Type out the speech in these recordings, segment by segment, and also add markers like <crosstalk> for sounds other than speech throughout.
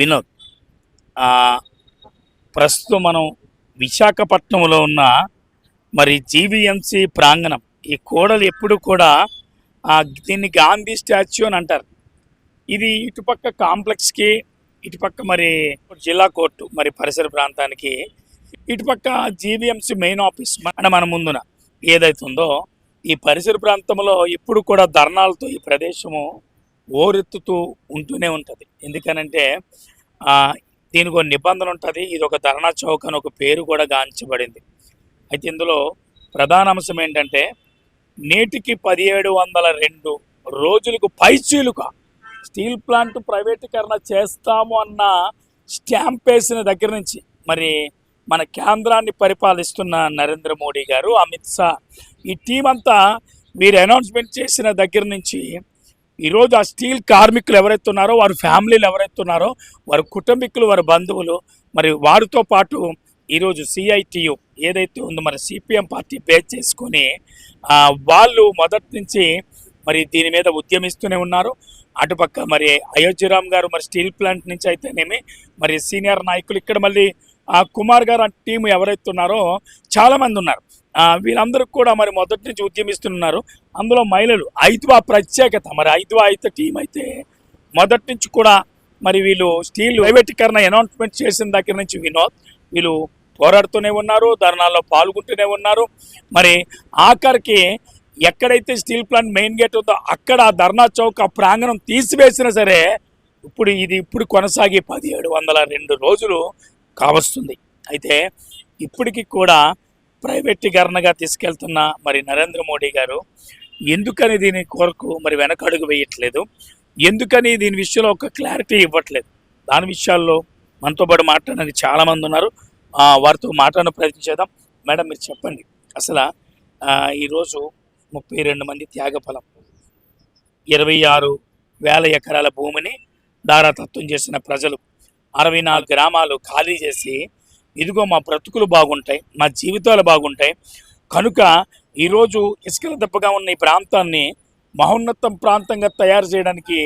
వినోద్. ప్రస్తుతం మనం విశాఖపట్నంలో ఉన్న మరి జీవీఎంసీ ప్రాంగణం ఈ కోడలు ఎప్పుడు కూడా దీన్ని గాంధీ స్టాచ్యూ అని అంటారు. ఇది ఇటుపక్క కాంప్లెక్స్కి ఇటుపక్క మరి జిల్లా కోర్టు మరి పరిసర ప్రాంతానికి ఇటుపక్క జీవీఎంసీ మెయిన్ ఆఫీస్ మన మన ముందున ఏదైతుందో ఉందో ఈ పరిసర ప్రాంతంలో ఎప్పుడు కూడా ధర్నాలతో ఈ ప్రదేశము ఓరెత్తుతూ ఉంటూనే ఉంటుంది. ఎందుకనంటే దీనికి ఒక నిబంధన ఉంటుంది. ఇది ఒక ధర్నా చౌక్ అని ఒక పేరు కూడా గాంచబడింది. అయితే ఇందులో ప్రధాన అంశం ఏంటంటే నేటికి పదిహేడు వందల రెండు రోజులకు పైచీలుక స్టీల్ ప్లాంట్ ప్రైవేటీకరణ చేస్తాము అన్న స్టాంప్ వేసిన దగ్గర నుంచి మరి మన కేంద్రాన్ని పరిపాలిస్తున్న నరేంద్ర మోడీ గారు అమిత్ షా ఈ టీం అంతా వీరు అనౌన్స్మెంట్ చేసిన దగ్గర నుంచి ఈరోజు ఆ స్టీల్ కార్మికులు ఎవరైతే ఉన్నారో వారి ఫ్యామిలీలు ఎవరైతే ఉన్నారో వారి కుటుంబీకులు వారి బంధువులు మరి వారితో పాటు ఈరోజు సిఐటియు ఏదైతే ఉందో మరి సిపిఎం పార్టీ బేస్ చేసుకొని వాళ్ళు మొదటి నుంచి మరి దీని మీద ఉద్యమిస్తూనే ఉన్నారు. అటుపక్క మరి అయోధ్యరామ్ గారు మరి స్టీల్ ప్లాంట్ నుంచి అయితేనేమి మరి సీనియర్ నాయకులు ఇక్కడ మళ్ళీ ఆ కుమార్ గారు ఆ టీం ఎవరైతే ఉన్నారో చాలామంది ఉన్నారు. వీళ్ళందరూ కూడా మరి మొదటి నుంచి ఉద్యమిస్తున్నారు. అందులో మహిళలు ఐదువా ప్రత్యేకత. మరి ఐదువా అయితే టీం అయితే మొదటి నుంచి కూడా మరి వీళ్ళు స్టీల్ ప్రైవేటీకరణ అనౌన్స్మెంట్ చేసిన దగ్గర నుంచి వినోద్ వీళ్ళు పోరాడుతూనే ఉన్నారు ధర్నాల్లో పాల్గొంటూనే ఉన్నారు. మరి ఆఖరికి ఎక్కడైతే స్టీల్ ప్లాంట్ మెయిన్ గేట్ ఉందో అక్కడ ధర్నా చౌక్ ఆ ప్రాంగణం తీసివేసినా సరే ఇప్పుడు ఇది ఇప్పుడు కొనసాగి పదిహేడు వందల రెండు రోజులు కావస్తుంది. అయితే ఇప్పటికి కూడా ప్రైవేటీకరణగా తీసుకెళ్తున్న మరి నరేంద్ర మోడీ గారు ఎందుకని దీని కొరకు మరి వెనకడుగు వేయట్లేదు? ఎందుకని దీని విషయంలో ఒక క్లారిటీ ఇవ్వట్లేదు? దాని విషయాల్లో మనతో పాటు మాట్లాడడానికి చాలామంది ఉన్నారు. వారితో మాట్లాడిన ప్రయత్నం చేద్దాం. మేడం మీరు చెప్పండి. అసలు ఈరోజు ముప్పై రెండు మంది త్యాగఫలం ఇరవై ఆరు వేల ఎకరాల భూమిని దారాతత్వం చేసిన ప్రజలు అరవై నాలుగు గ్రామాలు ఖాళీ చేసి ఇదిగో మా బ్రతుకులు బాగుంటాయి మా జీవితాలు బాగుంటాయి. కనుక ఈరోజు ఇసుకల దెబ్బగా ఉన్న ఈ ప్రాంతాన్ని మహోన్నతం ప్రాంతంగా తయారు చేయడానికి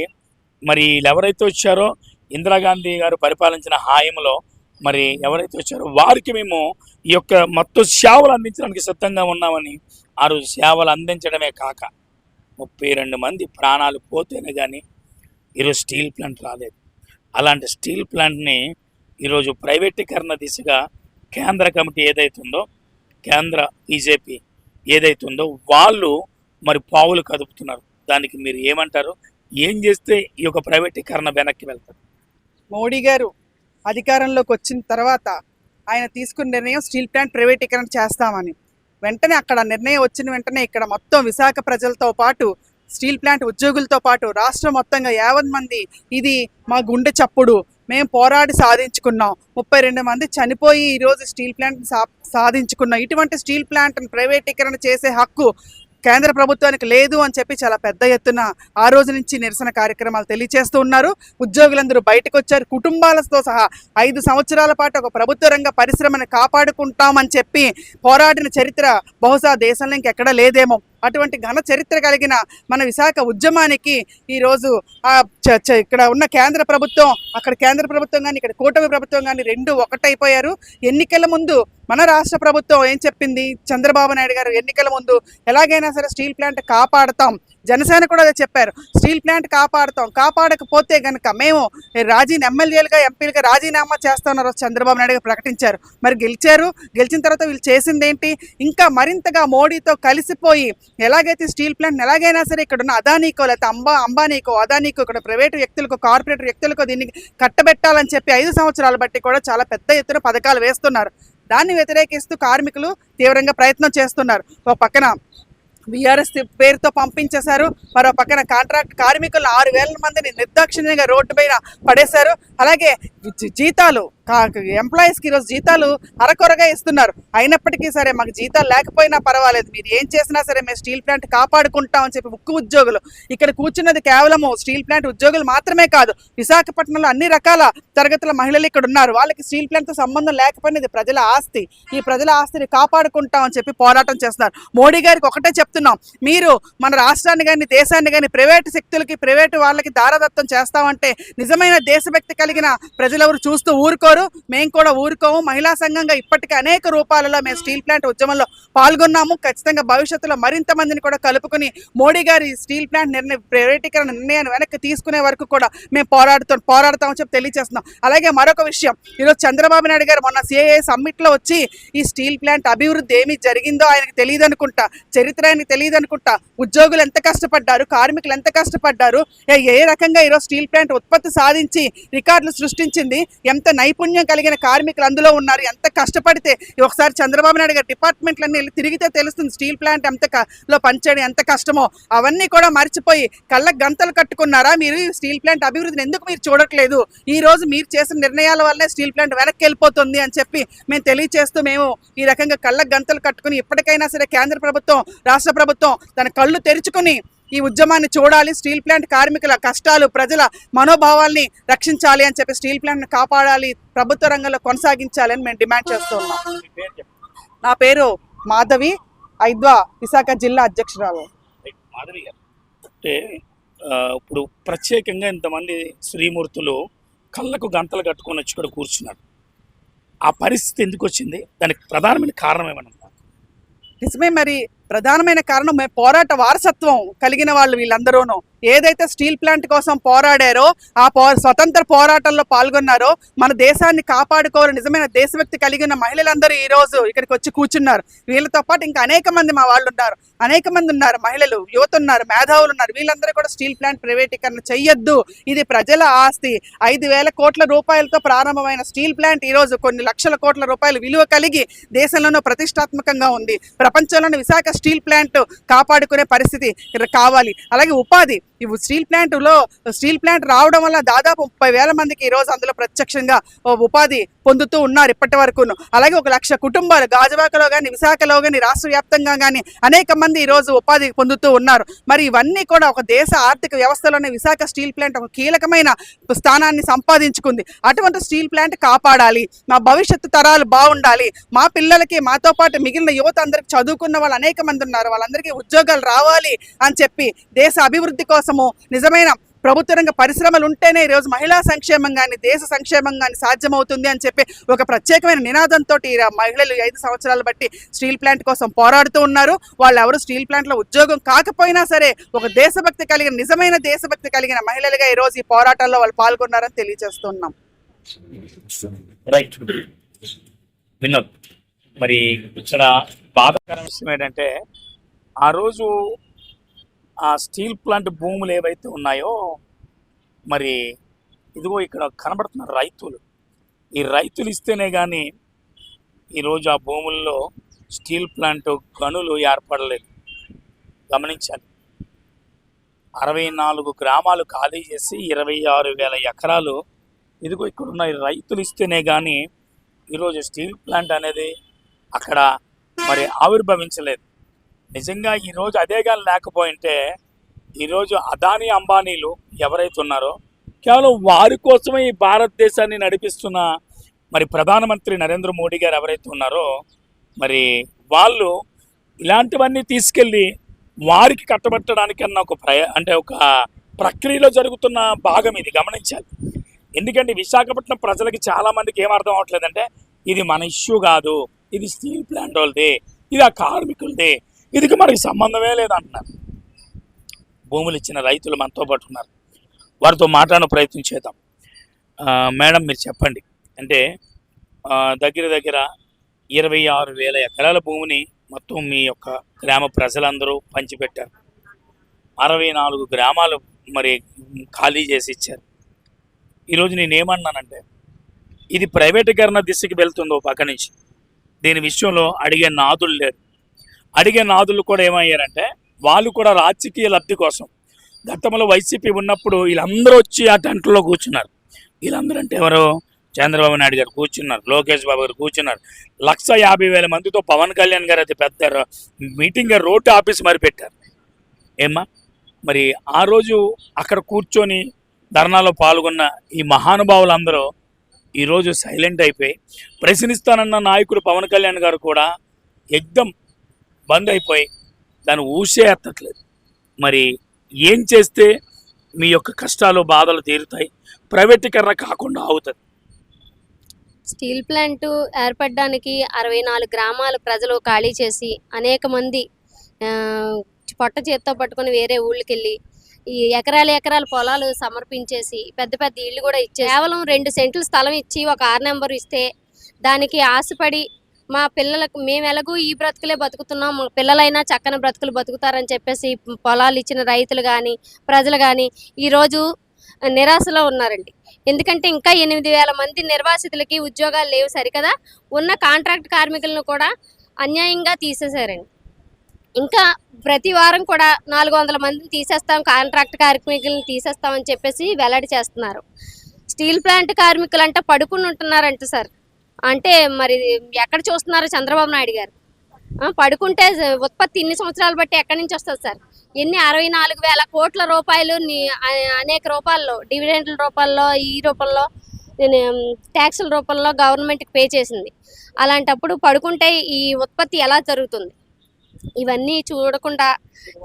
మరి ఎవరైతే వచ్చారో ఇందిరాగాంధీ గారు పరిపాలించిన హాయంలో మరి ఎవరైతే వచ్చారో వారికి మేము ఈ యొక్క మొత్తం సేవలు అందించడానికి సిద్ధంగా ఉన్నామని ఆ రోజు సేవలు అందించడమే కాక ముప్పై రెండు మంది ప్రాణాలు పోతేనే కానీ ఈరోజు స్టీల్ ప్లాంట్ రాలేదు. అలాంటి స్టీల్ ప్లాంట్ని ఈరోజు ప్రైవేటీకరణ దిశగా కేంద్ర కమిటీ ఏదైతుందో కేంద్ర బీజేపీ ఏదైతుందో వాళ్ళు మరి పావులు కదుపుతున్నారు. దానికి మీరు ఏమంటారు? ఏం చేస్తే ఈ యొక్క ప్రైవేటీకరణ వెనక్కి వెళ్తారు మోడీ గారు అధికారంలోకి వచ్చిన తర్వాత ఆయన తీసుకున్న నిర్ణయం స్టీల్ ప్లాంట్ ప్రైవేటీకరణ చేస్తామని. వెంటనే అక్కడ నిర్ణయం వచ్చిన వెంటనే ఇక్కడ మొత్తం విశాఖ ప్రజలతో పాటు స్టీల్ ప్లాంట్ ఉద్యోగులతో పాటు రాష్ట్రం మొత్తంగా యావత్ మంది ఇది మా గుండె చప్పుడు. మేము పోరాడి సాధించుకున్నాం. ముప్పై రెండు మంది చనిపోయి ఈరోజు స్టీల్ ప్లాంట్ సాధించుకున్నాం. ఇటువంటి స్టీల్ ప్లాంట్ను ప్రైవేటీకరణ చేసే హక్కు కేంద్ర ప్రభుత్వానికి లేదు అని చెప్పి చాలా పెద్ద ఎత్తున ఆ రోజు నుంచి నిరసన కార్యక్రమాలు తెలియచేస్తూ ఉన్నారు. ఉద్యోగులందరూ బయటకు వచ్చారు కుటుంబాలతో సహా ఐదు సంవత్సరాల పాటు ఒక ప్రభుత్వ రంగ పరిశ్రమను కాపాడుకుంటామని చెప్పి పోరాడిన చరిత్ర బహుశా దేశంలో ఇంకెక్కడా లేదేమో. అటువంటి ఘన చరిత్ర కలిగిన మన విశాఖ ఉద్యమానికి ఈరోజు ఇక్కడ ఉన్న కేంద్ర ప్రభుత్వం అక్కడ కేంద్ర ప్రభుత్వం కానీ ఇక్కడ కూటమి ప్రభుత్వం కానీ రెండు ఒకటైపోయారు. ఎన్నికల ముందు మన రాష్ట్ర ప్రభుత్వం ఏం చెప్పింది? చంద్రబాబు నాయుడు గారు ఎన్నికల ముందు ఎలాగైనా సరే స్టీల్ ప్లాంట్ కాపాడతాం జనసేన కూడా అదే చెప్పారు. స్టీల్ ప్లాంట్ కాపాడుతాం. కాపాడకపోతే కనుక మేము రాజీని ఎమ్మెల్యేలుగా ఎంపీలుగా రాజీనామా చేస్తున్నారు చంద్రబాబు నాయుడు ప్రకటించారు. మరి గెలిచారు. గెలిచిన తర్వాత వీళ్ళు చేసింది ఏంటి ఇంకా మరింతగా మోడీతో కలిసిపోయి ఎలాగైతే స్టీల్ ప్లాంట్ ఎలాగైనా సరే ఇక్కడ ఉన్న అదానీకో లేకపోతే అంబా అంబానీకో అదానీకో ఇక్కడ ప్రైవేటు వ్యక్తులకు కార్పొరేట్ వ్యక్తులకు దీన్ని కట్టబెట్టాలని చెప్పి ఐదు సంవత్సరాలు బట్టి కూడా చాలా పెద్ద ఎత్తున పథకాలు వేస్తున్నారు. దాన్ని వ్యతిరేకిస్తూ కార్మికులు తీవ్రంగా ప్రయత్నం చేస్తున్నారు. ఒక పక్కన బీఆర్ఎస్ పేరుతో పంపించేశారు. మరో పక్కన కాంట్రాక్ట్ కార్మికులు ఆరు వేల మందిని నిర్దాక్షిణ్యంగా రోడ్డు పైన పడేశారు. అలాగే జీతాలు ఎంప్లాయీస్కి ఈరోజు జీతాలు అరకొరగా ఇస్తున్నారు. అయినప్పటికీ సరే మాకు జీతాలు లేకపోయినా పర్వాలేదు. మీరు ఏం చేసినా సరే మేము స్టీల్ ప్లాంట్ కాపాడుకుంటామని చెప్పి ఉక్కు ఉద్యోగులు. ఇక్కడ కూర్చున్నది కేవలము స్టీల్ ప్లాంట్ ఉద్యోగులు మాత్రమే కాదు విశాఖపట్నంలో అన్ని రకాల తరగతుల మహిళలు ఇక్కడ ఉన్నారు. వాళ్ళకి స్టీల్ ప్లాంట్తో సంబంధం లేకపోయినది ప్రజల ఆస్తి. ఈ ప్రజల ఆస్తిని కాపాడుకుంటామని చెప్పి పోరాటం చేస్తున్నారు. మోడీ గారికి ఒకటే చెప్తున్నాం. మీరు మన రాష్ట్రాన్ని కానీ దేశాన్ని కానీ ప్రైవేటు శక్తులకి ప్రైవేటు వాళ్ళకి దారదత్తం చేస్తామంటే నిజమైన దేశభక్తి కలిగిన ప్రజలెవరు చూస్తూ ఊరుకోరు మేము కూడా ఊరుకోము. మహిళా సంఘంగా ఇప్పటికే అనేక రూపాలలో మేము స్టీల్ ప్లాంట్ ఉద్యమంలో పాల్గొన్నాము. ఖచ్చితంగా భవిష్యత్తులో మరింత మందిని కూడా కలుపుకుని మోడీ గారి స్టీల్ ప్లాంట్ నిర్ణయం ప్రైవేటీకరణ నిర్ణయాన్ని వెనక్కి తీసుకునే వరకు కూడా మేము పోరాడుతాం పోరాడతామని చెప్పి తెలియజేస్తున్నాం. అలాగే మరొక విషయం. ఈరోజు చంద్రబాబు నాయుడు గారు మొన్న సిఏఏ సమ్మిట్లో వచ్చి ఈ స్టీల్ ప్లాంట్ అభివృద్ధి ఏమి జరిగిందో ఆయనకు తెలియదు అనుకుంటా చరిత్ర ఆయనకు తెలియదు అనుకుంటా ఉద్యోగులు ఎంత కష్టపడ్డారు కార్మికులు ఎంత కష్టపడ్డారు ఏ- ఏ రకంగా ఈరోజు స్టీల్ ప్లాంట్ ఉత్పత్తి సాధించి రికార్డులు సృష్టించింది ఎంత నైపుణ్యం కలిగిన కార్మికులు అందులో ఉన్నారు. ఎంత కష్టపడితే ఒకసారి చంద్రబాబు నాయుడు గారి డిపార్ట్మెంట్లన్నీ వెళ్ళి తిరిగితే తెలుస్తుంది. స్టీల్ ప్లాంట్ ఎంత లో పనిచేయడం ఎంత కష్టమో అవన్నీ కూడా మర్చిపోయి కళ్ళకు గంతలు కట్టుకున్నారా మీరు? స్టీల్ ప్లాంట్ అభివృద్ధిని ఎందుకు మీరు చూడట్లేదు? ఈ రోజు మీరు చేసిన నిర్ణయాల వల్లే స్టీల్ ప్లాంట్ వెనక్కి వెళ్ళిపోతుంది అని చెప్పి మేము తెలియచేస్తూ మేము ఈ రకంగా కళ్ళకు గంతలు కట్టుకుని ఇప్పటికైనా సరే కేంద్ర ప్రభుత్వం రాష్ట్ర ప్రభుత్వం తన కళ్ళు తెరుచుకుని ఈ ఉద్యమాన్ని చూడాలి స్టీల్ ప్లాంట్ కార్మికుల కష్టాలు ప్రజల మనోభావాల్ని రక్షించాలి అని చెప్పి స్టీల్ ప్లాంట్ని కాపాడాలి ప్రభుత్వ రంగంలో కొనసాగించాలి అని మేము డిమాండ్ చేస్తూ ఉన్నాం. మీ పేరు చెప్పండి నా పేరు మాధవి ఐద్వా విశాఖ జిల్లా అధ్యక్షురాలు. మాధవి అంటే ఇప్పుడు ప్రత్యేకంగా ఇంతమంది శ్రీమూర్తులు కళ్ళకు గంతలు కట్టుకొని వచ్చి ఇక్కడ కూర్చున్నారు. ఆ పరిస్థితి ఎందుకు వచ్చింది? దానికి ప్రధానమైన కారణం ఏమన్నా? నిజమే మరి ప్రధానమైన కారణం పోరాట వారసత్వం కలిగిన వాళ్ళు వీళ్ళందరూనూ. ఏదైతే స్టీల్ ప్లాంట్ కోసం పోరాడారో ఆ పో స్వతంత్ర పోరాటంలో పాల్గొన్నారో మన దేశాన్ని కాపాడుకోవాలి నిజమైన దేశభక్తి ఉన్న మహిళలందరూ ఈ రోజు ఇక్కడికి వచ్చి కూర్చున్నారు. వీళ్ళతో పాటు ఇంకా అనేక మంది మా వాళ్ళు ఉన్నారు అనేక మంది ఉన్నారు. మహిళలు యువత ఉన్నారు మేధావులు ఉన్నారు వీళ్ళందరూ కూడా స్టీల్ ప్లాంట్ ప్రైవేటీకరణ చెయ్యొద్దు. ఇది ప్రజల ఆస్తి. ఐదు వేల కోట్ల రూపాయలతో ప్రారంభమైన స్టీల్ ప్లాంట్ ఈ రోజు కొన్ని లక్షల కోట్ల రూపాయలు విలువ కలిగి దేశంలోనూ ప్రతిష్టాత్మకంగా ఉంది. ప్రపంచంలోని విశాఖ స్టీల్ ప్లాంట్ కాపాడుకునే పరిస్థితి కావాలి. అలాగే ఉపాధి ఇవి స్టీల్ ప్లాంట్లో స్టీల్ ప్లాంట్ రావడం వల్ల దాదాపు ముప్పై వేల మందికి ఈ రోజు అందులో ప్రత్యక్షంగా ఓ ఉపాధి పొందుతూ ఉన్నారు ఇప్పటి వరకును. అలాగే ఒక లక్ష కుటుంబాలు గాజువాకలో కానీ విశాఖలో కానీ రాష్ట్ర వ్యాప్తంగా కానీ అనేక మంది ఈ రోజు ఉపాధి పొందుతూ ఉన్నారు. మరి ఇవన్నీ కూడా ఒక దేశ ఆర్థిక వ్యవస్థలోనే విశాఖ స్టీల్ ప్లాంట్ ఒక కీలకమైన స్థానాన్ని సంపాదించుకుంది. అటువంటి స్టీల్ ప్లాంట్ కాపాడాలి. మా భవిష్యత్తు తరాలు బాగుండాలి. మా పిల్లలకి మాతో పాటు మిగిలిన యువత అందరికి చదువుకున్న వాళ్ళు అనేక మంది ఉన్నారు? వాళ్ళందరికీ ఉద్యోగాలు రావాలి అని చెప్పి దేశ అభివృద్ధి కోసము నిజమైన ప్రభుత్వ రంగ పరిశ్రమలు ఉంటేనే ఈరోజు మహిళా సంక్షేమం కానీ దేశ సంక్షేమం కానీ సాధ్యమవుతుంది అని చెప్పి ఒక ప్రత్యేకమైన నినాదంతో ఈ మహిళలు ఐదు సంవత్సరాలు బట్టి స్టీల్ ప్లాంట్ కోసం పోరాడుతూ ఉన్నారు. వాళ్ళు ఎవరు స్టీల్ ప్లాంట్లో ఉద్యోగం కాకపోయినా సరే ఒక దేశభక్తి కలిగిన నిజమైన దేశభక్తి కలిగిన మహిళలుగా ఈ రోజు ఈ పోరాటాల్లో వాళ్ళు పాల్గొన్నారని తెలియజేస్తున్నాం. రైట్ వినోద్ మరి ఇక్కడ బాధాకరమైన విషయం ఏంటంటే ఆ రోజు ఆ స్టీల్ ప్లాంట్ భూములు ఏవైతే ఉన్నాయో మరి ఇదిగో ఇక్కడ కనబడుతున్న రైతులు. ఈ రైతులు ఇస్తేనే కానీ ఈరోజు ఆ భూముల్లో స్టీల్ ప్లాంట్ గనులు ఏర్పడలేదు. గమనించాలి. అరవై నాలుగు గ్రామాలు ఖాళీ చేసి ఇరవై ఆరు వేల ఎకరాలు ఇదిగో ఇక్కడ ఉన్న రైతులు ఇస్తేనే కానీ ఈరోజు స్టీల్ ప్లాంట్ అనేది అక్కడ మరి ఆవిర్భవించలేదు. నిజంగా ఈరోజు అదే కానీ లేకపోయింటే ఈరోజు అదానీ అంబానీలు ఎవరైతే ఉన్నారో కేవలం వారి కోసమే ఈ భారతదేశాన్ని నడిపిస్తున్న మరి ప్రధానమంత్రి నరేంద్ర మోడీ గారు ఎవరైతే ఉన్నారో మరి వాళ్ళు ఇలాంటివన్నీ తీసుకెళ్ళి వారికి కట్టబెట్టడానికన్నా ఒక ప్రయ అంటే ఒక ప్రక్రియలో జరుగుతున్న భాగం ఇది గమనించాలి. ఎందుకంటే విశాఖపట్నం ప్రజలకి చాలా మందికి ఏం అర్థం అవట్లేదంటే ఇది మన ఇష్యూ కాదు. ఇది స్టీల్ ప్లాంట్ వాళ్ళది ఇది ఆ కార్మికులది ఇదికి మనకి సంబంధమే లేదంటున్నారు. భూములు ఇచ్చిన రైతులు మనతో పాటు ఉన్నారు. వారితో మాట్లాడిన ప్రయత్నం చేద్దాం. మేడం మీరు చెప్పండి. అంటే దగ్గర దగ్గర ఇరవై ఆరు వేల ఎకరాల భూమిని మొత్తం మీ యొక్క గ్రామ ప్రజలందరూ పంచిపెట్టారు. అరవై నాలుగు గ్రామాలు మరి ఖాళీ చేసి ఇచ్చారు. ఈరోజు నేనేమన్నానంటే ఇది ప్రైవేటీకరణ దిశకి వెళ్తుందో పక్క నుంచి. దీని విషయంలో అడిగే నాదులు లేరు. అడిగే నాదులు కూడా ఏమయ్యారంటే వాళ్ళు కూడా రాజకీయ లబ్ధి కోసం గతంలో వైసీపీ ఉన్నప్పుడు వీళ్ళందరూ వచ్చి ఆ టెంట్లో కూర్చున్నారు. వీళ్ళందరూ అంటే ఎవరు? చంద్రబాబు నాయుడు గారు కూర్చున్నారు లోకేష్ బాబు గారు కూర్చున్నారు. లక్ష యాభై వేల మందితో పవన్ కళ్యాణ్ గారు అది పెద్ద మీటింగ్ గారు రోడ్డు ఆఫీస్ మరి పెట్టారు. ఏమ్మా? మరి ఆ రోజు అక్కడ కూర్చొని ధర్నాలో పాల్గొన్న ఈ మహానుభావులందరూ ఈరోజు సైలెంట్ అయిపోయి ప్రశ్నిస్తానన్న నాయకుడు పవన్ కళ్యాణ్ గారు కూడా ఎగ్దం బంద్ అయిపోయి దాన్ని ఊసే ఎత్తట్లేదు. మరి ఏం చేస్తే మీ యొక్క కష్టాలు బాధలు తీరుతాయి? ప్రైవేటీకరణ కాకుండా అవుతుంది స్టీల్ ప్లాంట్ ఏర్పడడానికి అరవై నాలుగు గ్రామాల ప్రజలు ఖాళీ చేసి అనేక మంది పొట్ట చేత్తో పట్టుకొని వేరే ఊళ్ళకి వెళ్ళి ఈ ఎకరాల ఎకరాల పొలాలు సమర్పించేసి పెద్ద పెద్ద ఇళ్ళు కూడా ఇచ్చే కేవలం రెండు సెంట్లు స్థలం ఇచ్చి ఒక ఆరు నెంబర్ ఇస్తే దానికి ఆశపడి మా పిల్లలకు మేము ఎలాగూ ఈ బ్రతుకులే బతుకుతున్నాం. పిల్లలైనా చక్కని బ్రతుకులు బతుకుతారని చెప్పేసి పొలాలు ఇచ్చిన రైతులు కానీ ప్రజలు కానీ ఈరోజు నిరాశలో ఉన్నారండి. ఎందుకంటే ఇంకా ఎనిమిది వేల మంది నిర్వాసితులకి ఉద్యోగాలు లేవు సరికదా? ఉన్న కాంట్రాక్ట్ కార్మికులను కూడా అన్యాయంగా తీసేశారండి. ఇంకా ప్రతి వారం కూడా నాలుగు వందల మందిని తీసేస్తాం కాంట్రాక్ట్ కార్మికులను తీసేస్తామని చెప్పేసి వెల్లడి చేస్తున్నారు. స్టీల్ ప్లాంట్ కార్మికులు అంటే పడుకుని ఉంటున్నారంట సార్. అంటే మరి ఎక్కడ చూస్తున్నారు చంద్రబాబు నాయుడు గారు? పడుకుంటే ఉత్పత్తి ఇన్ని సంవత్సరాలు బట్టి ఎక్కడి నుంచి వస్తుంది సార్? ఎన్ని అరవై నాలుగు వేల కోట్ల రూపాయలు అనేక రూపాల్లో డివిడెంట్ల రూపాల్లో ఈ రూపంలో ట్యాక్సుల రూపంలో గవర్నమెంట్కి పే చేసింది. అలాంటప్పుడు పడుకుంటే ఈ ఉత్పత్తి ఎలా జరుగుతుంది? ఇవన్నీ చూడకుండా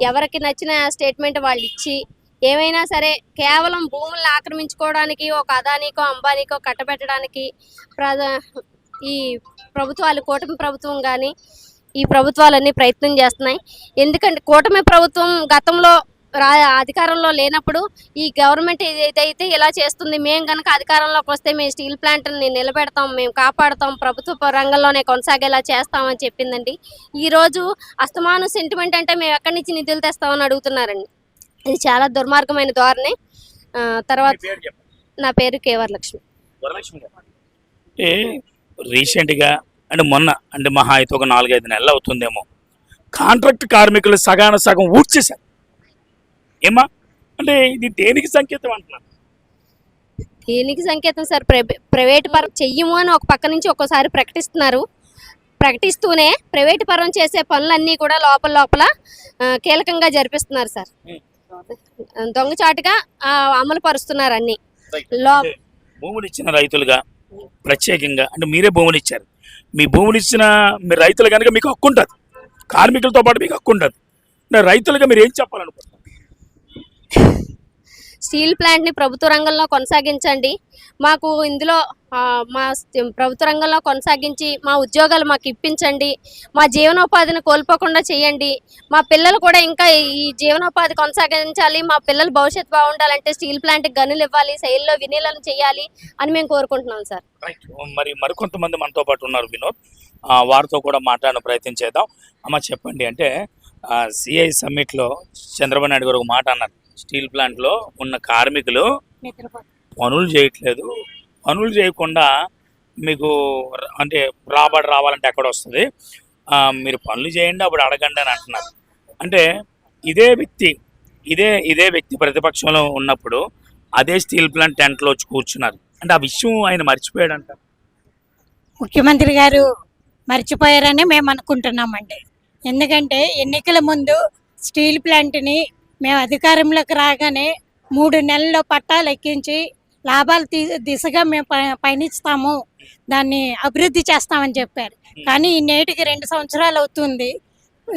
ఎవరికి నచ్చిన స్టేట్మెంట్ వాళ్ళు ఇచ్చి ఏమైనా సరే కేవలం భూములను ఆక్రమించుకోవడానికి ఒక అదానికో అంబానీకో కట్టబెట్టడానికి ప్రధ ఈ ప్రభుత్వాలు కూటమి ప్రభుత్వం కానీ ఈ ప్రభుత్వాలన్నీ ప్రయత్నం చేస్తున్నాయి. ఎందుకంటే కూటమి ప్రభుత్వం గతంలో రా అధికారంలో లేనప్పుడు ఈ గవర్నమెంట్ ఏదైతే ఇలా చేస్తుంది మేము కనుక అధికారంలోకి వస్తే మేము స్టీల్ ప్లాంట్ని నిలబెడతాం మేము కాపాడుతాం ప్రభుత్వ రంగంలోనే కొనసాగేలా చేస్తామని చెప్పిందండి. ఈరోజు అస్తమాను సెంటిమెంట్ అంటే మేము ఎక్కడి నుంచి నిధులు తెస్తామని అడుగుతున్నారండి. ఇది చాలా దుర్మార్గమైన ధోరణి. తర్వాత. నా పేరు కేవర్ లక్ష్మి అంటే రీసెంట్గా అంటే మొన్న అంటే మహా అయితే ఒక నాలుగైదు నెలలు అవుతుందేమో. కాంట్రాక్ట్ కార్మికులు సగాన సగం ఊడ్చేశారు. ఏమా? అంటే ఇది దేనికి సంకేతం అంటున్నారు? దీనికి సంకేతం సార్? ప్రైవే- ప్రైవేట్ పరం చెయ్యము అని ఒక పక్క నుంచి ఒక్కోసారి ప్రకటిస్తున్నారు. ప్రకటిస్తూనే ప్రైవేట్ పరం చేసే పనులన్నీ కూడా లోపల లోపల కీలకంగా జరిపిస్తున్నారు సార్. దొంగచాటుగా అమలు పరుస్తున్నారు అన్ని. భూములు ఇచ్చిన రైతులుగా ప్రత్యేకంగా అంటే మీరే భూములు ఇచ్చారు. మీ భూములు ఇచ్చిన మీ రైతులు కనుక మీకు హక్కు ఉంటుంది. కార్మికులతో పాటు మీకు హక్కు ఉంటుంది. రైతులుగా మీరు ఏం చెప్పాలనుకుంటున్నారు? స్టీల్ ప్లాంట్ని ప్రభుత్వ రంగంలో కొనసాగించండి. మాకు ఇందులో మా ప్రభుత్వ రంగంలో కొనసాగించి మా ఉద్యోగాలు మాకు ఇప్పించండి. మా జీవనోపాధిని కోల్పోకుండా చేయండి. మా పిల్లలు కూడా ఇంకా ఈ జీవనోపాధి కొనసాగించాలి. మా పిల్లల భవిష్యత్తు బాగుండాలంటే స్టీల్ ప్లాంట్కి గనులు ఇవ్వాలి శైలిలో వినీలను చేయాలి అని మేము కోరుకుంటున్నాం సార్. మరి మరికొంతమంది మనతో పాటు ఉన్నారు వినోద్. వారితో కూడా మాట్లాడిన ప్రయత్నం చేద్దాం. అమ్మ చెప్పండి అంటే సిఐ సమ్మిట్లో చంద్రబాబు నాయుడు గారు ఒక మాట అన్నారు. స్టీల్ ప్లాంట్లో ఉన్న కార్మికులు పనులు చేయట్లేదు. పనులు చేయకుండా మీకు అంటే రాబడి రావాలంటే ఎక్కడ వస్తుంది? మీరు పనులు చేయండి అప్పుడు అడగండి అని అంటున్నారు. అంటే ఇదే వ్యక్తి ఇదే ఇదే వ్యక్తి ప్రతిపక్షంలో ఉన్నప్పుడు అదే స్టీల్ ప్లాంట్ టెంట్లో వచ్చి కూర్చున్నారు. అంటే ఆ విషయం ఆయన మర్చిపోయాడంట. ముఖ్యమంత్రి గారు మర్చిపోయారని మేము అనుకుంటున్నామండి. ఎందుకంటే ఎన్నికల ముందు స్టీల్ ప్లాంట్ని మేము అధికారంలోకి రాగానే మూడు నెలల్లో పట్టాలు ఎక్కించి లాభాలు తీ దిశగా మేము ప- పయనిస్తాము. దాన్ని అభివృద్ధి చేస్తామని చెప్పారు. కానీ ఈ నేటికి రెండు సంవత్సరాలు అవుతుంది.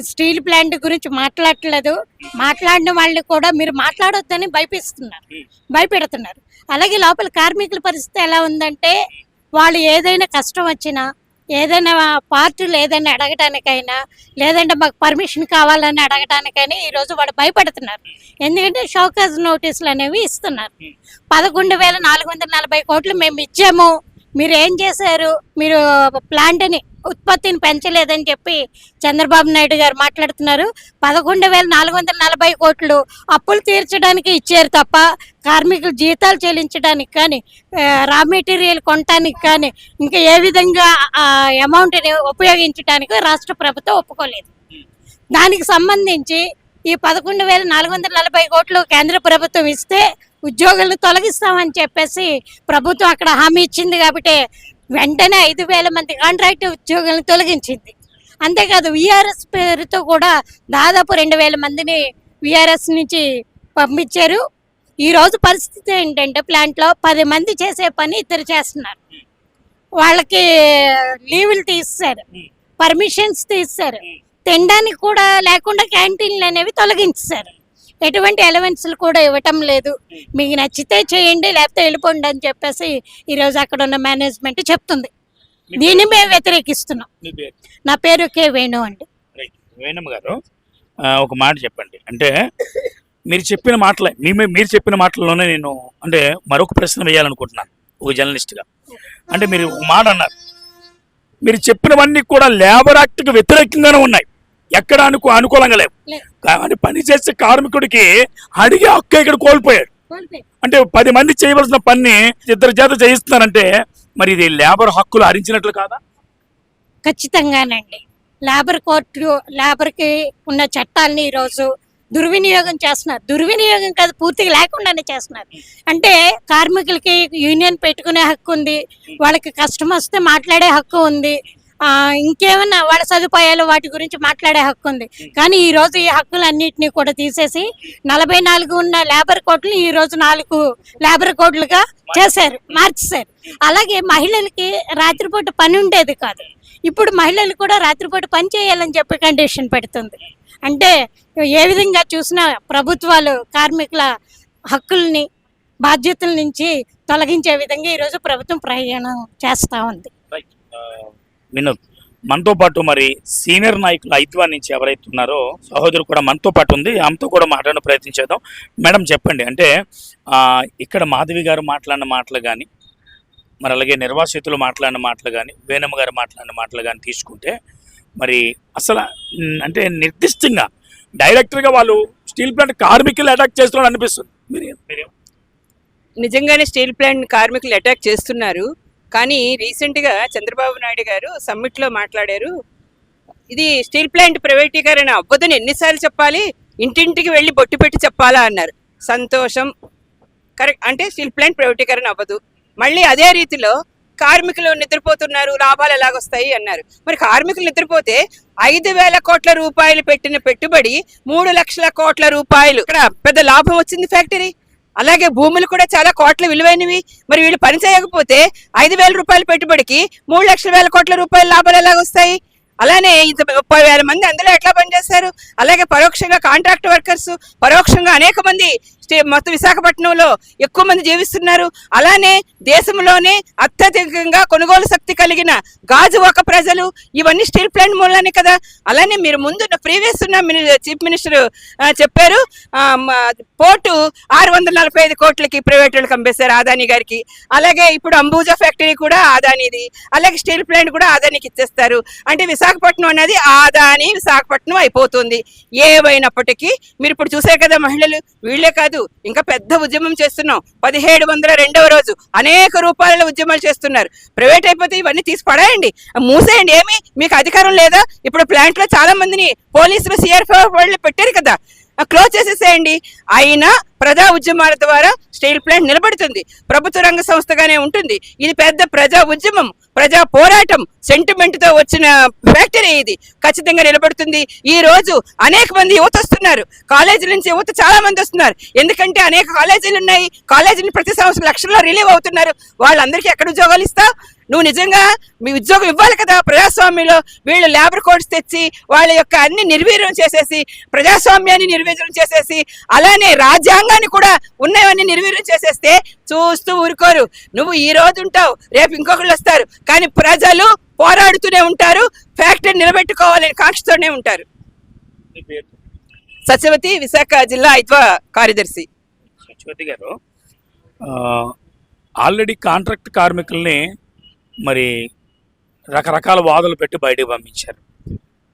స్టీల్ ప్లాంట్ గురించి మాట్లాడట్లేదు. మాట్లాడిన వాళ్ళు కూడా మీరు మాట్లాడొద్దని భయపిస్తున్నారు. భయపెడుతున్నారు. అలాగే లోపల కార్మికుల పరిస్థితి ఎలా ఉందంటే వాళ్ళు ఏదైనా కష్టం వచ్చినా ఏదైనా పార్టీలు ఏదైనా అడగటానికైనా లేదంటే మాకు పర్మిషన్ కావాలని అడగటానికైనా ఈరోజు వాడు భయపడుతున్నారు. ఎందుకంటే షోకాజ్ నోటీసులు అనేవి ఇస్తున్నారు. పదకొండు వేల నాలుగు వందల నలభై కోట్లు మేము ఇచ్చాము. మీరు ఏం చేశారు? మీరు ప్లాంట్ని ఉత్పత్తిని పెంచలేదని చెప్పి చంద్రబాబు నాయుడు గారు మాట్లాడుతున్నారు. పదకొండు వేల నాలుగు వందల నలభై కోట్లు అప్పులు తీర్చడానికి ఇచ్చారు తప్ప కార్మికులు జీతాలు చెల్లించడానికి కానీ రా మెటీరియల్ కొనటానికి కానీ ఇంకా ఏ విధంగా అమౌంట్ని ఉపయోగించడానికి రాష్ట్ర ప్రభుత్వం ఒప్పుకోలేదు. దానికి సంబంధించి ఈ పదకొండు వేల నాలుగు వందల నలభై కోట్లు కేంద్ర ప్రభుత్వం ఇస్తే ఉద్యోగులను తొలగిస్తామని చెప్పేసి ప్రభుత్వం అక్కడ హామీ ఇచ్చింది కాబట్టి వెంటనే ఐదు వేల మంది కాంట్రాక్ట్ ఉద్యోగులను తొలగించింది. అంతేకాదు విఆర్ఎస్ పేరుతో కూడా దాదాపు రెండు వేల మందిని విఆర్ఎస్ నుంచి పంపించారు. ఈ రోజు పరిస్థితి ఏంటంటే ప్లాంట్లో పది మంది చేసే పని ఇద్దరు చేస్తున్నారు. వాళ్ళకి లీవులు తీస్తారు పర్మిషన్స్ తీస్తారు తినడానికి కూడా లేకుండా క్యాంటీన్లు అనేవి తొలగించారు ఎటువంటి ఎలవెన్స్లు కూడా ఇవ్వటం లేదు. మీకు నచ్చితే చేయండి లేకపోతే వెళ్ళిపోండి అని చెప్పేసి ఈరోజు అక్కడ ఉన్న మేనేజ్మెంట్ చెప్తుంది. దీన్ని మేము వ్యతిరేకిస్తున్నాం? నా పేరు కే వేణు అండి. రైట్. వేణమ్మ గారు ఒక మాట చెప్పండి. అంటే మీరు చెప్పిన మాటలే మీ మీ- మీరు చెప్పిన మాటల్లోనే నేను అంటే మరొక ప్రశ్న వేయాలనుకుంటున్నాను ఒక జర్నలిస్ట్గా అంటే మీరు ఒక మాట అన్నారు. మీరు చెప్పినవన్నీ కూడా లేబర్ యాక్ట్కి వ్యతిరేకంగానే ఉన్నాయి. ఎక్కడ అనుకూ అనుకూలంగా లేవు. కానీ పనిచేసే కార్మికుడికి అడిగే హక్కు ఇక్కడ కోల్పోయాడు. అంటే పది మంది చేయవలసిన పని ఇద్దరు చేత చేయిస్తున్నారంటే మరి ఇది లేబర్ హక్కులు హరించినట్లు కాదా? ఖచ్చితంగానండి. లేబర్ కోర్టు లేబర్కి ఉన్న చట్టాలని ఈరోజు దుర్వినియోగం చేస్తున్నారు. దుర్వినియోగం కాదు పూర్తిగా లేకుండానే చేస్తున్నారు. అంటే కార్మికులకి యూనియన్ పెట్టుకునే హక్కు ఉంది వాళ్ళకి కష్టం వస్తే మాట్లాడే హక్కు ఉంది ఇంకేమన్నా వాళ్ళ సదుపాయాలు వాటి గురించి మాట్లాడే హక్కు ఉంది. కానీ ఈ రోజు ఈ హక్కులన్నిటినీ కూడా తీసేసి నలభై నాలుగు ఉన్న లేబర్ కోడ్లు ఈ రోజు నాలుగు లేబర్ కోడ్లుగా చేశారు మార్చేశారు. అలాగే మహిళలకి రాత్రిపూట పని ఉండేది కాదు. ఇప్పుడు మహిళలు కూడా రాత్రిపూట పని చేయాలని చెప్పి కండిషన్ పెడుతుంది. అంటే ఏ విధంగా చూసినా ప్రభుత్వాలు కార్మికుల హక్కుల్ని బాధ్యతల నుంచి తొలగించే విధంగా ఈరోజు ప్రభుత్వం ప్రయాణం చేస్తూ ఉంది. Uh, వినోద్. మనతో పాటు మరి సీనియర్ నాయకులు ఐద్వా నుంచి ఎవరైతే ఉన్నారో సహోదరు కూడా మనతో పాటు ఉంది. ఆమెతో కూడా మాట్లాడిన ప్రయత్నం చేద్దాం. మేడం చెప్పండి అంటే ఇక్కడ మాధవి గారు మాట్లాడిన మాటలు కానీ మరి అలాగే నిర్వాసితులు మాట్లాడిన మాటలు కానీ వేణమ్మ గారు మాట్లాడిన మాటలు కానీ తీసుకుంటే మరి అసలు అంటే నిర్దిష్టంగా డైరెక్టర్గా వాళ్ళు స్టీల్ ప్లాంట్ కార్మికులు అటాక్ చేస్తున్నారు అనిపిస్తుంది. మీరు మీరు నిజంగానే స్టీల్ ప్లాంట్ కార్మికులు అటాక్ చేస్తున్నారు. కానీ రీసెంట్గా చంద్రబాబు నాయుడు గారు సమ్మిట్లో మాట్లాడారు. ఇది స్టీల్ ప్లాంట్ ప్రైవేటీకరణ అవ్వదని ఎన్నిసార్లు చెప్పాలి? ఇంటింటికి వెళ్ళి బొట్టు పెట్టి చెప్పాలా అన్నారు. సంతోషం. కరెక్ట్. అంటే స్టీల్ ప్లాంట్ ప్రైవేటీకరణ అవ్వదు. మళ్ళీ అదే రీతిలో కార్మికులు నిద్రపోతున్నారు లాభాలు ఎలాగొస్తాయి అన్నారు. మరి కార్మికులు నిద్రపోతే ఐదు వేల కోట్ల రూపాయలు పెట్టిన పెట్టుబడి మూడు లక్షల కోట్ల రూపాయలు. ఇక్కడ పెద్ద లాభం వచ్చింది ఫ్యాక్టరీ అలాగే భూములు కూడా చాలా కోట్ల విలువైనవి. మరి వీళ్ళు పని చేయకపోతే ఐదు వేల రూపాయల పెట్టుబడికి మూడు లక్షల వేల కోట్ల రూపాయల లాభాలు ఎలాగొస్తాయి అలానే ఇంత ముప్పై వేల మంది అందులో ఎట్లా పనిచేస్తారు? అలాగే పరోక్షంగా కాంట్రాక్ట్ వర్కర్స్ పరోక్షంగా అనేక మంది స్టే- మొత్తం విశాఖపట్నంలో ఎక్కువ మంది జీవిస్తున్నారు. అలానే దేశంలోనే అత్యధికంగా కొనుగోలు శక్తి కలిగిన గాజు ఒక ప్రజలు. ఇవన్నీ స్టీల్ ప్లాంట్ మూలనే కదా. అలానే మీరు ముందు ప్రీవియస్ ఉన్న మిని- చీఫ్ మినిస్టర్ ఆ, చెప్పారు. ఆ, పోర్టు ఆరు వందల నలభై ఐదు కోట్లకి ప్రైవేట్ వాళ్ళకి అమ్మేశారు ఆదాని గారికి. అలాగే ఇప్పుడు అంబూజా ఫ్యాక్టరీ కూడా ఆదానిది. అలాగే స్టీల్ ప్లాంట్ కూడా ఆదానికి ఇచ్చేస్తారు. అంటే విశాఖపట్నం అనేది ఆదాని విశాఖపట్నం అయిపోతుంది. ఏమైనప్పటికీ మీరు ఇప్పుడు చూసే కదా మహిళలు వీళ్ళే కాదు. ఇంకా పెద్ద ఉద్యమం చేస్తున్నాం. పదిహేడు వందల రెండవ రోజు అనేక రూపాయల ఉద్యమాలు చేస్తున్నారు. ప్రైవేట్ అయిపోతే ఇవన్నీ తీసి పడేయండి. మూసేయండి. ఏమి? మీకు అధికారం లేదా? ఇప్పుడు ప్లాంట్లో చాలా మందిని పోలీసులు సిఆర్పిఎఫ్ వాళ్ళు పెట్టారు కదా. క్లోజ్ చేసేసేయండి. అయినా ప్రజా ఉద్యమాల ద్వారా స్టీల్ ప్లాంట్ నిలబడుతుంది. ప్రభుత్వ రంగ సంస్థగానే ఉంటుంది. ఇది పెద్ద ప్రజా ఉద్యమం ప్రజా పోరాటం సెంటిమెంట్తో వచ్చిన ఫ్యాక్టరీ ఇది. ఖచ్చితంగా నిలబడుతుంది. ఈ రోజు అనేక మంది యువత వస్తున్నారు. కాలేజీల నుంచి యువత చాలా మంది వస్తున్నారు. ఎందుకంటే అనేక కాలేజీలు ఉన్నాయి. కాలేజీలు ప్రతి సంవత్సరం లక్షల్లో రిలీవ్ అవుతున్నారు. వాళ్ళందరికీ ఎక్కడ ఉద్యోగాలు ఇస్తావు నువ్వు నిజంగా మీ ఉద్యోగం ఇవ్వాలి కదా ప్రజాస్వామ్యంలో. వీళ్ళు లేబర్ కోడ్స్ తెచ్చి వాళ్ళ యొక్క అన్ని నిర్వీర్యం చేసేసి ప్రజాస్వామ్యాన్ని నిర్వీర్యం చేసేసి అలానే రాజ్యాంగ రాజ్యాంగాన్ని కూడా ఉన్నవన్నీ నిర్వీర్యం చేసేస్తే చూస్తూ ఊరుకోరు. నువ్వు ఈ రోజు ఉంటావు రేపు ఇంకొకళ్ళు వస్తారు. కానీ ప్రజలు పోరాడుతూనే ఉంటారు ఫ్యాక్టరీ నిలబెట్టుకోవాలని కాంక్షతోనే ఉంటారు. సత్యవతి విశాఖ జిల్లా ఐద్వా కార్యదర్శి. సత్యవతి గారు ఆల్రెడీ కాంట్రాక్ట్ కార్మికుల్ని మరి రకరకాల వాదులు పెట్టి బయటకు పంపించారు.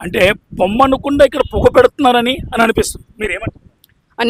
అంటే పొమ్మనుకుండా ఇక్కడ పొగ పెడుతున్నారని అని అనిపిస్తుంది. మీరు ఏమంటారు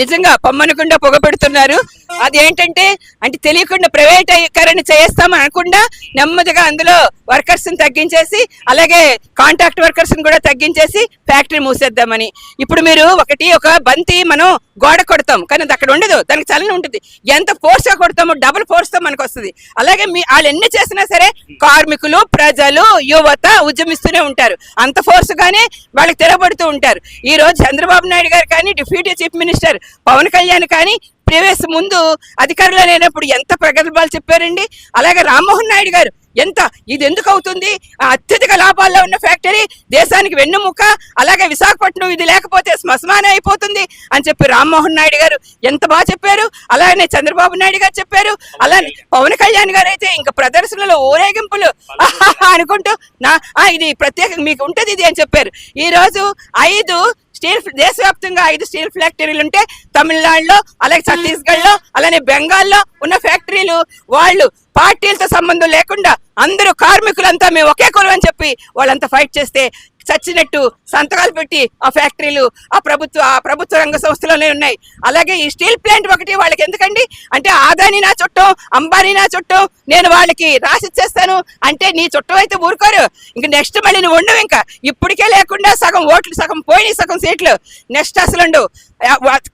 నిజంగా పమ్మనకుండా పొగ పెడుతున్నారు. అది ఏంటంటే అంటే తెలియకుండా ప్రైవేటీకరణ చేస్తాం అనకుండా నెమ్మదిగా అందులో వర్కర్స్ తగ్గించేసి అలాగే కాంట్రాక్ట్ వర్కర్స్ కూడా తగ్గించేసి ఫ్యాక్టరీ మూసేద్దామని. ఇప్పుడు మీరు ఒకటి ఒక బంతి మనం గోడ కొడతాం కానీ అది అక్కడ ఉండదు. దానికి చలన ఉంటుంది. ఎంత ఫోర్స్గా కొడతామో డబుల్ ఫోర్స్తో మనకు వస్తుంది. అలాగే మీ వాళ్ళు ఎన్ని చేసినా సరే కార్మికులు ప్రజలు యువత ఉద్యమిస్తూనే ఉంటారు. అంత ఫోర్స్ గానే వాళ్ళకి తెరబడుతూ ఉంటారు. ఈ రోజు చంద్రబాబు నాయుడు గారు కానీ deputy chief minister Pawan Kalyan కానీ ప్రీవియస్ ముందు అధికారులు లేనప్పుడు ఎంత ప్రగల్భాలు చెప్పారండి? అలాగే రామ్మోహన్ నాయుడు గారు ఎంత ఇది ఎందుకు అవుతుంది? ఆ అత్యధిక లాభాల్లో ఉన్న ఫ్యాక్టరీ దేశానికి వెన్నుముక అలాగే విశాఖపట్నం ఇది లేకపోతే శ్మశానం అయిపోతుంది అని చెప్పి రామ్మోహన్ నాయుడు గారు ఎంత బాగా చెప్పారు? అలానే చంద్రబాబు నాయుడు గారు చెప్పారు. అలానే పవన్ కళ్యాణ్ గారు అయితే ఇంకా ప్రదర్శనలో ఊరేగింపులు <laughs> అనుకుంటూ నా ఇది ప్రత్యేకంగా మీకు ఉంటది ఇది అని చెప్పారు. ఈ రోజు ఐదు స్టీల్ దేశవ్యాప్తంగా ఐదు స్టీల్ ఫ్యాక్టరీలు ఉంటే తమిళనాడులో అలాగే ఛత్తీస్గఢ్లో అలానే బెంగాల్లో ఉన్న ఫ్యాక్టరీలు వాళ్ళు పార్టీలతో సంబంధం లేకుండా అందరూ కార్మికులంతా మేము ఒకే కులం అని చెప్పి వాళ్ళంతా ఫైట్ చేస్తే చచ్చినట్టు సంతకాలు పెట్టి ఆ ఫ్యాక్టరీలు ఆ ప్రభుత్వ ఆ ప్రభుత్వ రంగ సంస్థలోనే ఉన్నాయి. అలాగే ఈ స్టీల్ ప్లాంట్ ఒకటి వాళ్ళకి ఎందుకండి? అంటే ఆదాని నా చుట్టం అంబానీ నా చుట్టం నేను వాళ్ళకి రాసిచ్చేస్తాను. అంటే నీ చుట్టం అయితే ఊరుకోరు. ఇంక నెక్స్ట్ మళ్ళీ నువ్వు ఉండవు ఇంకా. ఇప్పటికే లేకుండా సగం ఓట్లు సగం పోయినాయి సగం సీట్లు. నెక్స్ట్ అసలు ఉండవు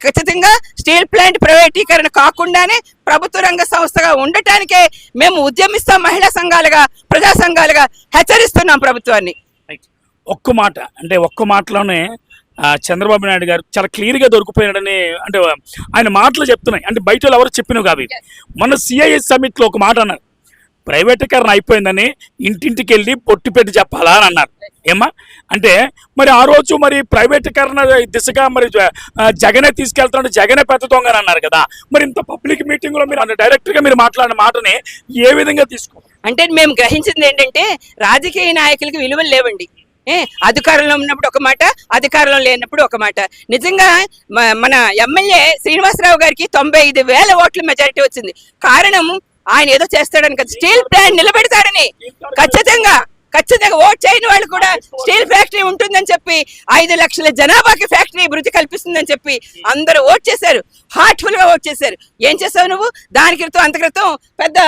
ఖచ్చితంగా స్టీల్ ప్లాంట్ ప్రైవేటీకరణ కాకుండానే ప్రభుత్వ రంగ సంస్థగా ఉండటానికే మేము ఉద్యమిస్తాం మహిళా సంఘాలుగా ప్రజా సంఘాలుగా హెచ్చరిస్తున్నాం ప్రభుత్వాన్ని. ఒక్క మాట అంటే ఒక్క మాటలోనే చంద్రబాబు నాయుడు గారు చాలా క్లియర్గా దొరికిపోయాడని అంటే ఆయన మాటలు చెప్తున్నాయి. అంటే బయట వాళ్ళు ఎవరు చెప్పినవి కాదు. మొన్న సిఐఎస్ సమిట్లో ఒక మాట అన్నారు. ప్రైవేటీకరణ అయిపోయిందని ఇంటింటికి వెళ్ళి పొట్టి పెట్టి చెప్పాలా అని అన్నారు. ఏమా అంటే మరి ఆ రోజు మరి ప్రైవేటీకరణ దిశగా మరి జగనే తీసుకెళ్తున్నాడు జగనే పెద్ద దొంగ అని అన్నారు కదా. మరి ఇంత పబ్లిక్ మీటింగ్లో మీరు డైరెక్ట్గా మీరు మాట్లాడిన మాటని ఏ విధంగా తీసుకో అంటే మేము గ్రహించింది ఏంటంటే రాజకీయ నాయకులకి విలువలు లేవండి. ఏ అధికారంలో ఉన్నప్పుడు ఒక మాట అధికారంలో లేనప్పుడు ఒక మాట. నిజంగా మన ఎమ్మెల్యే శ్రీనివాసరావు గారికి తొంభై ఐదు వేల ఓట్ల మెజారిటీ వచ్చింది. కారణం ఆయన ఏదో చేస్తాడని కదా. స్టీల్ ప్లాంట్ నిలబెడతాడని ఖచ్చితంగా ఖచ్చితంగా ఓట్ చేయని వాళ్ళు కూడా స్టీల్ ఫ్యాక్టరీ ఉంటుందని చెప్పి ఐదు లక్షల జనాభాకి ఫ్యాక్టరీ వృద్ధి కల్పిస్తుందని చెప్పి అందరూ ఓట్ చేశారు. హార్ట్ఫుల్గా ఓట్ చేశారు. ఏం చేసావు నువ్వు? దాని క్రితం అంత క్రితం పెద్ద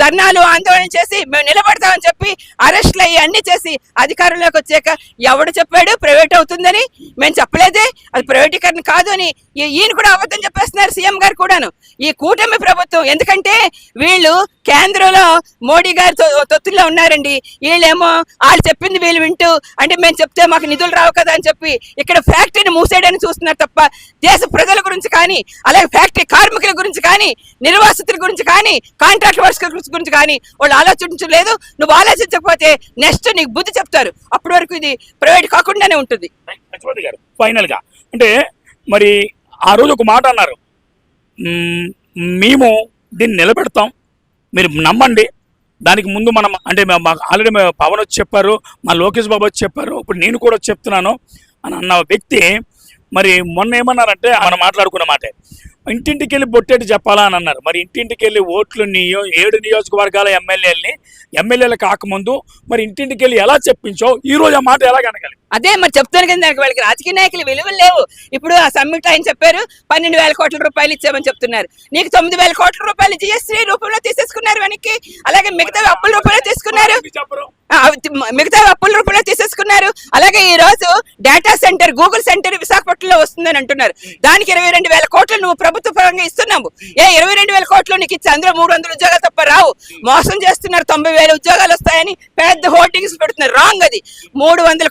ధర్నాలు ఆందోళన చేసి మేము నిలబడతామని చెప్పి అరెస్ట్లు అయ్యి అన్ని చేసి అధికారంలోకి వచ్చాక ఎవడు చెప్పాడు? ప్రైవేట్ అవుతుందని మేము చెప్పలేదే. అది ప్రైవేటీకరణ కాదు అని ఈయన కూడా అబద్ధం చెప్పేస్తున్నారు సీఎం గారు కూడాను. ఈ కూటమి ప్రభుత్వం ఎందుకంటే వీళ్ళు కేంద్రంలో మోడీ గారి తొత్తుల్లో ఉన్నారండి. వీళ్ళేమో వాళ్ళు చెప్పింది వీళ్ళు వింటూ అంటే మేము చెప్తే మాకు నిధులు రావు కదా అని చెప్పి ఇక్కడ ఫ్యాక్టరీని మూసేయడానికి చూస్తున్నారు తప్ప దేశ ప్రజల గురించి కానీ అలాగే ఫ్యాక్టరీ కార్మికుల గురించి కానీ నిర్వాసితుల గురించి కానీ కాంట్రాక్ట్ వర్కర్స్ గురించి కానీ వాళ్ళు ఆలోచించలేదు. నువ్వు ఆలోచించకపోతే నెక్స్ట్ నీకు బుద్ధి చెప్తారు. అప్పటి వరకు ఇది ప్రైవేట్ కాకుండానే ఉంటుంది. గారు ఫైనల్గా. అంటే మరి ఆ రోజు ఒక మాట అన్నారు. మేము దీన్ని నిలబెడతాం. మీరు నమ్మండి. దానికి ముందు మనం అంటే మా- మాకు ఆల్రెడీ పవన్ వచ్చి చెప్పారు మా లోకేష్ బాబు వచ్చి చెప్పారు. ఇప్పుడు నేను కూడా చెప్తున్నాను అని అన్న వ్యక్తి మరి మొన్న ఏమన్నారంటే మనం మాట్లాడుకున్న మాటే. ఇంటింటికి వెళ్ళి బొట్టేటి చెప్పాలా అని అన్నారు. మరి ఇంటింటికి వెళ్ళి ఓట్లు నియో ఏడు నియోజకవర్గాల ఎమ్మెల్యేలని ఎమ్మెల్యేలు కాకముందు మరి ఇంటింటికి వెళ్ళి ఎలా చెప్పించో ఈ రోజు ఆ మాట ఎలా కనగలి అదే మరి చెప్తాను కదా దానికి వాళ్ళకి రాజకీయ నాయకులు విలువలు లేవు. ఇప్పుడు ఆ సమ్మిట్ ఆయన చెప్పారు పన్నెండు వేల కోట్ల రూపాయలు ఇచ్చామని చెప్తున్నారు. నీకు తొమ్మిది వేల కోట్ల రూపాయలు జిఎస్టీ రూపంలో తీసేసుకున్నారు వెనక్కి. అలాగే మిగతా అప్పుల రూపంలో తీసుకున్నారు. చెప్పరు? మిగతా అప్పుల రూపంలో తీసేసుకున్నారు. అలాగే ఈ రోజు డేటా సెంటర్ గూగుల్ సెంటర్ విశాఖపట్నంలో వస్తుందని అంటున్నారు. దానికి ఇరవై రెండు వేల కోట్లు నువ్వు ప్రభుత్వ పరంగా ఇస్తున్నావు. ఏ ఇరవై రెండు వేల కోట్లు నీకు ఇచ్చి అందులో మూడు వందల ఉద్యోగాలు తప్ప రావు. మోసం చేస్తున్నారు తొంభై వేల ఉద్యోగాలు వస్తాయని పెద్ద హోర్డింగ్స్ పెడుతున్నారు. రాంగ్ అది. మూడు వందల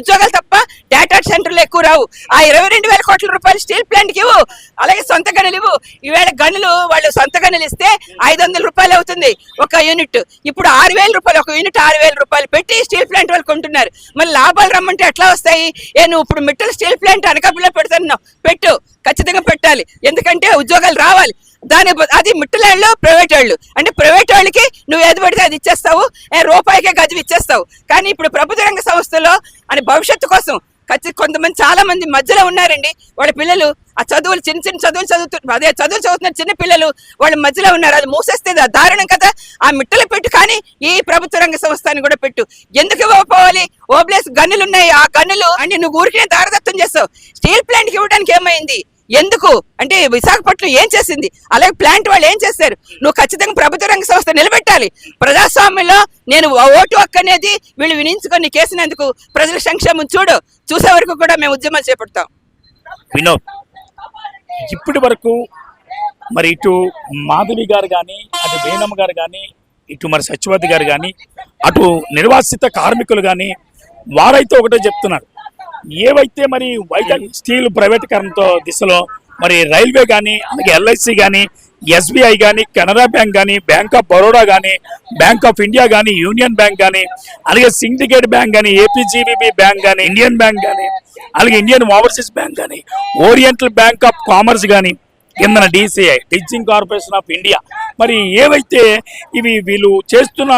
ఉద్యోగాలు తప్ప డేటా సెంటర్లు ఎక్కువ రావు. ఆ ఇరవై రెండు వేల కోట్ల రూపాయలు స్టీల్ ప్లాంట్కి ఇవ్వు. అలాగే సొంత గనులు ఇవ్వు. ఈవేళ గనులు వాళ్ళు సొంత గనులు ఇస్తే ఐదు వందల రూపాయలు అవుతుంది ఒక యూనిట్. ఇప్పుడు ఆరు వేల రూపాయలు ఒక యూనిట్ ఆరు వేల రూపాయలు పెట్టి స్టీల్ ప్లాంట్ వాళ్ళు కొంటున్నారు. మరి లాభాలు రమ్మంటే ఎట్లా వస్తాయి? నేను ఇప్పుడు మిట్టల్ స్టీల్ ప్లాంట్ అనకాపల్లిలో పెడుతున్నావు. పెట్టు ఖచ్చితంగా పెట్టాలి. ఎందుకంటే ఉద్యోగాలు రావాలి. దాని బ- అది మిట్టలాళ్ళు ప్రైవేట్ వాళ్ళు. అంటే ప్రైవేట్ వాళ్ళకి నువ్వు ఏది పడితే అది ఇచ్చేస్తావు. రూపాయికే గది ఇచ్చేస్తావు. కానీ ఇప్పుడు ప్రభుత్వ రంగ సంస్థలో అని భవిష్యత్తు కోసం ఖచ్చితంగా కొంతమంది చాలా మంది మధ్యలో ఉన్నారండి. వాళ్ళ పిల్లలు ఆ చదువులు చిన్న చిన్న చదువులు చదువుతున్నారు అదే చదువులు చదువుతున్న చిన్న పిల్లలు వాళ్ళ మధ్యలో ఉన్నారు. అది మూసేస్తే దారుణం కదా. ఆ మిట్టలు పెట్టు కానీ ఈ ప్రభుత్వ రంగ సంస్థని కూడా పెట్టు. ఎందుకు ఇవ్వకపోవాలి ఓబ్లేస్ గన్నులు ఉన్నాయి. ఆ గన్నులు అంటే నువ్వు ఊరికే దారదత్తం చేస్తావు. స్టీల్ ప్లాంట్కి ఇవ్వడానికి ఏమైంది? ఎందుకు? అంటే విశాఖపట్నం ఏం చేసింది? అలాగే ప్లాంట్ వాళ్ళు ఏం చేశారు? నువ్వు ఖచ్చితంగా ప్రభుత్వ రంగ సంస్థ నిలబెట్టాలి. ప్రజాస్వామ్యంలో నేను ఓటు హక్కు అనేది వీళ్ళు వినించుకొని కేసినందుకు ప్రజల సంక్షేమం చూడు. చూసే వరకు కూడా మేము ఉద్యమాలు చేపడతాం. వినోద్ ఇప్పటి వరకు మరి ఇటు మాధవి గారు కానీ అటు వేణమ్మ గారు కానీ ఇటు మరి సత్యవతి గారు కానీ అటు నిర్వాసిత కార్మికులు కానీ వారైతే ఒకటే చెప్తున్నారు. ఏవైతే మరి వైజాగ్ స్టీల్ ప్రైవేటీకరణతో దిశలో మరి రైల్వే కానీ అలాగే ఎల్ఐసి కానీ ఎస్బీఐ కానీ కెనరా బ్యాంక్ కానీ బ్యాంక్ ఆఫ్ బరోడా కానీ బ్యాంక్ ఆఫ్ ఇండియా కానీ యూనియన్ బ్యాంక్ కానీ అలాగే సిండికేట్ బ్యాంక్ కానీ ఏపీజీబీబీ బ్యాంక్ కానీ ఇండియన్ బ్యాంక్ కానీ అలాగే ఇండియన్ ఓవర్సీస్ బ్యాంక్ కానీ ఓరియంటల్ బ్యాంక్ ఆఫ్ కామర్స్ కానీ కిందన DCI teaching corporation of India. మరి ఏవైతే ఇవి వీళ్ళు చేస్తున్న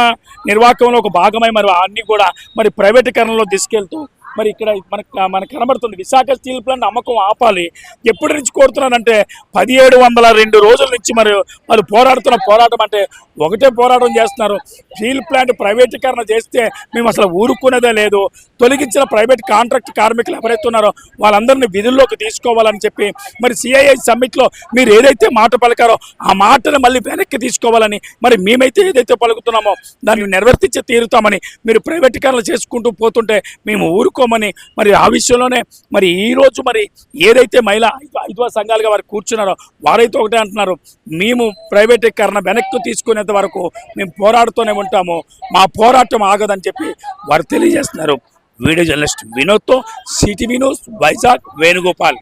నిర్వాహకంలో ఒక భాగమై మరి అన్ని కూడా మరి ప్రైవేటీకరణలో తీసుకెళ్తూ మరి ఇక్కడ మనకు మనకు కనబడుతుంది. విశాఖ స్టీల్ ప్లాంట్ అమ్మకం ఆపాలి. ఎప్పటి నుంచి కోరుతున్నానంటే పదిహేడు వందల రెండు రోజుల నుంచి మరి వాళ్ళు పోరాడుతున్న పోరాటం అంటే ఒకటే పోరాటం చేస్తున్నారు. స్టీల్ ప్లాంట్ ప్రైవేటీకరణ చేస్తే మేము అసలు ఊరుకునేదే లేదు. తొలగించిన ప్రైవేట్ కాంట్రాక్ట్ కార్మికులు ఎవరైతే ఉన్నారో వాళ్ళందరినీ విధుల్లోకి తీసుకోవాలని చెప్పి మరి సిఐఐ సమ్మిట్లో మీరు ఏదైతే మాట పలికారో ఆ మాటను మళ్ళీ వెనక్కి తీసుకోవాలని మరి మేమైతే ఏదైతే పలుకుతున్నామో దాన్ని నిర్వర్తించి తీరుతామని మీరు ప్రైవేటీకరణ చేసుకుంటూ పోతుంటే మేము ఊరుకోమని మరి ఆ విషయంలోనే మరి ఈ రోజు మరి ఏదైతే మహిళా ఐదు ఐదవ సంఘాలుగా వారు కూర్చున్నారో వారైతే ఒకటే అంటున్నారు మేము ప్రైవేటీకరణ వెనక్కి తీసుకునేంత వరకు మేము పోరాడుతూనే ఉంటాము మా పోరాటం ఆగదని చెప్పి వారు తెలియజేస్తున్నారు. వీడియో జర్నలిస్ట్ వినోద్తో సిటీ న్యూస్ వైజాగ్ వేణుగోపాల్.